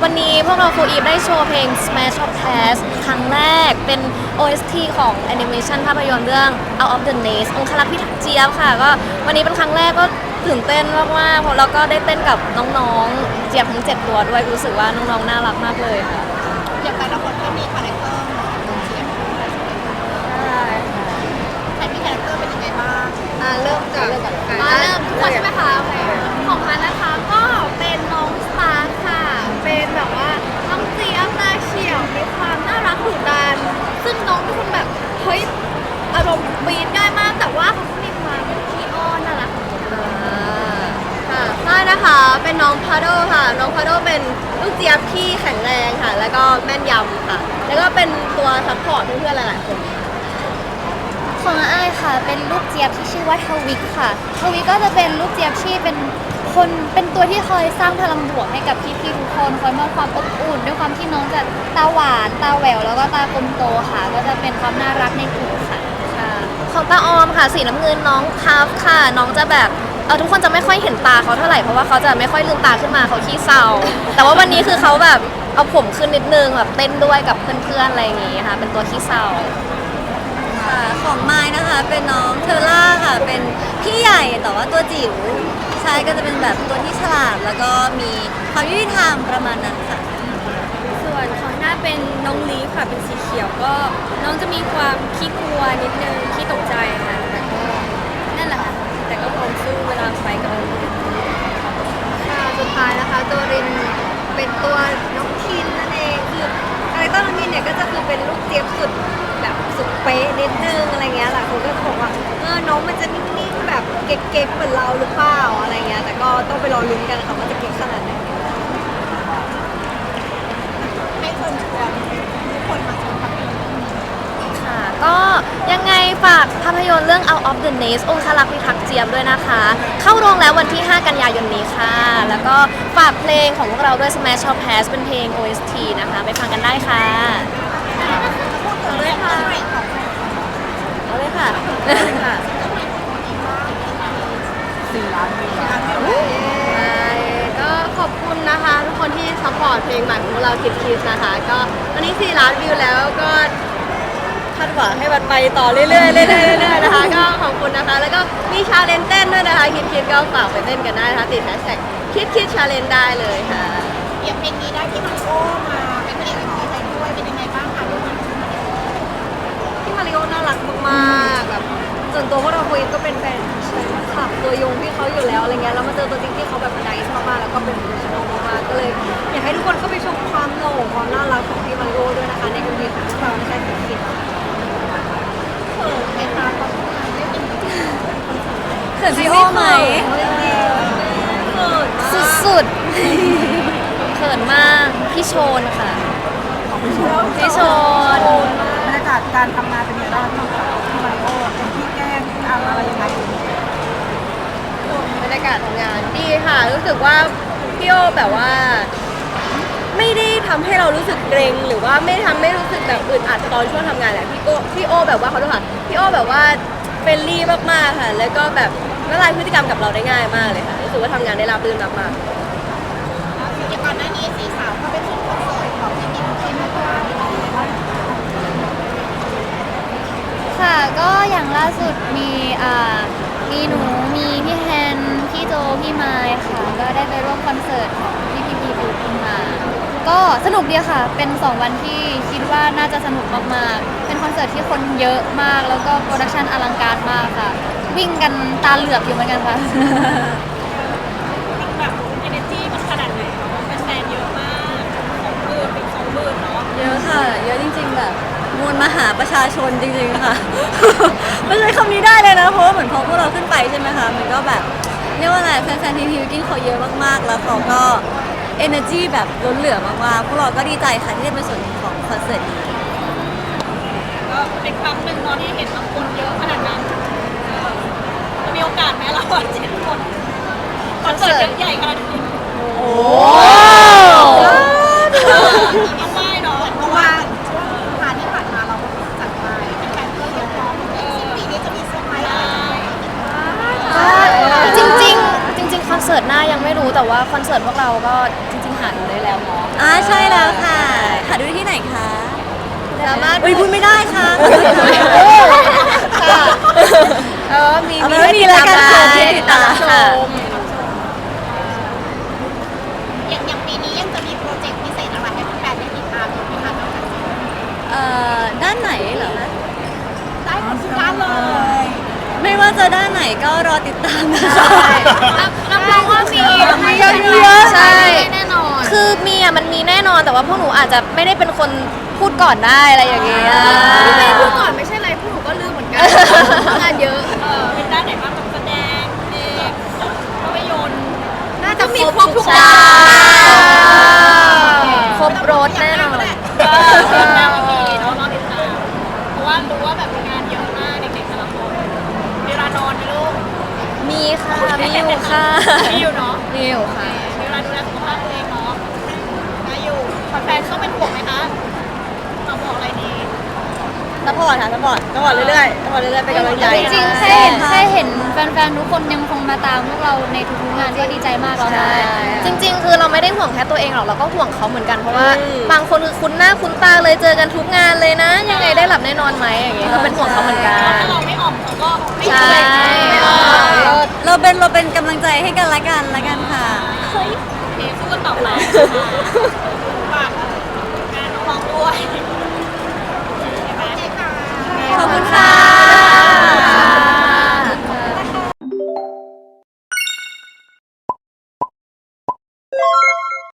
พวกเราฟูอีฟได้โชว์เพลง Smash of Pass ครั้งแรกเป็น OST ของแอนิเมชันภาพยนตร์เรื่อง Out of the Nest องคลักษ์พิทักษ์เจี๊ยบค่ะ ก็วันนี้เป็นครั้งแรกก็ตื่นเต้นมากๆเพราะแล้วก็ได้เต้นกับน้องๆ เจี๊ยบทั้ง 7 ตัวด้วยรู้สึกว่าน้องๆ น่ารักมากเลยค่ะอย่างแต่ละคนก็มีคาแรคเตอร์เหมือนกันเชียร์ใช่แต่มีคาแรคเตอร์เป็นยังไงบ้างอ่าเริ่มจากมาเริ่มทุกคนใช่ไหมคะโอเคของมันนะคะก็เป็นน้องสตาร์ค่ะ เป็นแบบว่าน้องเจี๊ยบตาเฉียวมีความน่ารักดุดัน ซึ่งน้องเป็นคนแบบเฮ้ยอารมณ์ปีดง่ายมาก แต่ว่าเขาก็มีความขี้อ้อนน่ารักของตัว ค่ะใช่ นะคะ เป็นน้องพาโดค่ะ น้องพาโดเป็นลูกเจี๊ยบที่แข็งแรงค่ะ แล้วก็แม่นยำค่ะ แล้วก็เป็นตัวซัพพอร์ตเพื่อนๆหลายๆคน ของอ้ายค่ะ เป็นลูกเจี๊ยบที่ชื่อว่าทวิกค่ะทวิกก็จะเป็นลูกเจี๊ยบที่เป็นคนเป็นตัวที่คอยสร้างพลังบวกให้กับพี่ๆทุกคนคอยมอบความอบอุ่น ด้วยความที่น้องจะตาหวานตาแหววแล้วก็ตากลมโตค่ะ ก็จะเป็นความน่ารักในกลุ่มค่ะค่ะของตาออมค่ะ สีน้ำเงินน้องพัฟค่ะ น้องจะแบบ เออทุกคนจะไม่ค่อยเห็นตาเขาเท่าไหร่เพราะว่าเขาจะไม่ค่อยลืมตาขึ้นมาเขาขี้เศร้า แต่ว่าวันนี้คือเขาแบบเอาผมขึ้นนิดนึงแบบเต้นด้วยกับเพื่อนๆอะไรอย่างงี้ค่ะเป็นตัวขี้เศร้า ค่ะของไม้นะคะ เป็นน้องเทอร่าค่ะ เป็นพี่ใหญ่แต่ว่าตัวจิ๋วใช่ก็จะเป็นแบบตัวที่ฉลาด แล้วก็มีความยุติธรรมประมาณนั้นค่ะ ส่วนของหน้าเป็นน้องลีฟค่ะเป็นสีเขียวก็น้องจะมีความขี้กลัวนิดนึงขี้ตกใจค่ะแต่ก็นั่นแหละค่ะแต่ก็พร้อมสู้เวลาไฟ กับค่ะสุดท้ายนะคะตัวรินเป็นตัวน้องทินนั่นเองคือคาแรคเตอร์น้องทินเนี่ยก็จะคือเป็นลูกเจี๊ยบสุดแบบสุดเป๊ะนิดนึงอะไรเงี้ยหลายคนก็จะบอกว่าเออน้องมันจะนิ่งๆแบบเก๊กๆเหมือนเราหรือเปล่าอะไรเงี้ยแต่ก็ต้องไปรอลุ้นกันค่ะว่าจะเก๊กขนาดไหน ให้เชิญชวนทุกคนมาชมภาพยนตร์ ค่ะก็ยังไงฝากภาพ ยนตร์เรื่อง Out of the Nest องคลักษ์พิทักษ์เจียมด้วยนะคะ เข้าโรงแล้ววันที่ 5 กันยายนนี้ค่ะ แล้วก็ฝากเพลงของพวกเราด้วย Smash Shop Pass เป็นเพลง OST นะคะ ไปฟังกันได้ค่ะเอาเลยค่ะค่ะใช่ก็ขอบคุณนะคะ ทุกคนที่ซัพพอร์ตเพลงใหม่ของพวกเราคิดคิดนะคะ ก็วันนี้4ล้านวิวแล้วก็ คาดหวังให้มันไปต่อเรื่อยๆเรื่อยๆเรื่อยๆนะคะ ก็ขอบคุณนะคะ แล้วก็มีชาเลนจ์เต้นด้วยนะคะคิดคิดก็ฝากไปเต้นกันได้นะคะติดแฮชแท็กคิดคิดชาเลนจ์ได้เลยค่ะเดี๋ยวเพลงนี้ได้ที่มาริโอมาเป็นพระเอกของเพลงด้วยเป็นยังไงบ้างคะลูกพี่มาริโอน่ารักมากๆแบบส่วนตัวพวกเราคุยก็เป็นแฟนคลับตัวยงที่เขาอยู่แล้วอะไรเงี้ยแล้วมาเจอตัวจริงที่เขาแบบไนส์มากๆแล้วก็เป็นโปรเฟชชั่นอลมากๆก็เลย อยากให้ทุกคนเข้าไปชมความโหน่งความน่ารักของพี่มาริโอด้วยนะคะในคุณดีของพวกเราในการคิดคิด เขินไหมคะตอนทำงานได้เป็น เขินพี่โอไหมเขินสุดๆเขินมากพี่โชนค่ะพี่โชนบรรยากาศการทำงานเป็นยังไงบ้างที่ที่มาริโอเป็นที่แกล้งที่อะไรอะไรยังไงบรรยากาศทำงานดีค่ะ รู้สึกว่าพี่โอแบบว่า ไม่ได้ทำให้เรารู้สึกเกรงหรือว่าไม่ทำให้รู้สึกแบบอึดอัดตอนช่วงทำงานแหละพี่โอพี่โอแบบว่าเขาดูค่ะพี่โอแบบว่าเฟรนลี่มากๆค่ะ แล้วก็แบบ ละลายพฤติกรรมกับเราได้ง่ายมากเลยค่ะรู้สึกว่าทำงานได้ราบรื่นมากๆ อย่างก่อนหน้านี้สี่สาวเขาไปชมคอนเสิร์ตของพี่มิ้นท์ที่มาก่อนค่ะก็อย่างล่าสุดมีอ่ามีหนูมีพี่แฮนพี่โจพี่ไมค์ค่ะ ก็ได้ไปร่วมคอนเสิร์ตของ ก็สนุกดีค่ะ เป็น 2 วันที่คิดว่าน่าจะสนุกมากๆ เป็นคอนเสิร์ตที่คนเยอะมาก แล้วก็โปรดักชันอลังการมากค่ะ วิ่งกันตาเหลือกอยู่เหมือนกันค่ะ มันแบบเอเนจีมันขนาดไหนเป็นแฟนเยอะมากสองหมื่นเป็นสองหมื่นเนาะเยอะค่ะ เยอะจริงๆแบบมวลมหาประชาชนจริงๆค่ะ ไม่ใช่คำนี้ได้เลยนะเพราะว่าเหมือนพอพวกเราขึ้นไปใช่ไหมคะมันก็แบบเรียกว่าอะไรแฟนๆทีมพิวกิ้งเขาเยอะมากๆ แล้วเขาก็ energy แบบล้นเหลือมากๆพวกเราก็ดีใจค่ะที่ได้เป็นส่วนหนึ่งของคอนเสิร์ตนี้ ก็เป็นครั้งหนึ่งเนาะที่เห็นบางคนเยอะขนาดนั้นเออจะมีโอกาสไหมเราอะเจ็ดคนคอนเสิร์ตใหญ่ขนาดนี้ โอ้ ต้องไหว้เนาะเพราะว่าช่วงผ่านที่ผ่านมาเราก็จัดไปเป็นการเพื่อเรียกร้องเอ๊ะสิ้นปีนี้จะมีเซอร์ไพรส์อะไร จริงๆ จริง ๆ คอ นเสิร์ตหน้ายังไม่รู้แต่ว่าคอนเสิร์ตพวกเราก็จริงๆหาได้แล้วเนาะอ่าใช่แล้วค่ะหาดูได้ที่ไหนคะสามารถอุ้ยพูดไม่ได้ค่ะ ค่ะเออมีเอามีเป็นว่ามีรายการให้ให้ติดตามชค่ะ มอย่างอย่างปีนี้ยังจะมีโปรเจกต์พิเศษอะไรให้แฟนๆได้ติดตามอยู่ไหมคะนอกจากนี้เอ่อด้านไหนเหรอคะได้หมดทุกด้านเลยไม่ว่าจะด้านไหนก็รอติดตามนะคะรั บรับรองว่ามีมีเยอะๆใช่ แน่นอนคือมีอะมันมีแน่นอนแต่ว่าพวกหนูอาจจะไม่ได้เป็นคนพูดก่อนได้อะไรอย่างเงี้ย พี่เมย์พูดก่อนไม่ใช่อะไรพวกหนูก็ลืมเหมือนกันทำงานเยอะเออเป็นด้านไหนบ้างแบบแสดงเพลงภาพยนตร์น่าจะมีครบทุกใช่ด้านครบรถแน่นอน เออแน่มีเนาะรอติดตามเพราะว่ารู้ว่าแบบงานเยอะมากเด็กๆแต่ละคนเวลานอนไหมลูก มีค่ะ มีอยู่ค่ะ มีอยู่เนาะมีอยู่ค่ะเวลาดูแลสุขภาพตัวเองเนาะได้อยู่แฟนๆต้องเป็นห่วงไหมคะเราบอกอะไรดี ซัพพอร์ตค่ะซัพพอร์ตซัพพอร์ตเรื่อยๆซัพพอร์ตเรื่อยๆเป็นกำลังใจจริงๆแค่เห็นแค่เห็นแฟนๆ ทุกคนยังคงมาตามพวกเราในทุกๆงานก็ดีใจมากแล้วนะจริง ๆ คือเราไม่ได้ห่วงแค่ตัวเองหรอกเราก็ห่วงเขาเหมือนกันเพราะว่าอืมบางคนคือคุ้นหน้าคุ้นตาเลยเจอกันทุกงานเลยนะ ยังไงได้หลับแน่นอนไหมอย่างเงี้ยก็เป็นห่วงเขาเหมือนกันถ้าเราไม่ออกเขาก็ไม่ใช่ไม่ออกเราเป็นเราเป็นกำลังใจให้กันละกันละกันค่ะเฮ้ยเทสู้กันต่อไป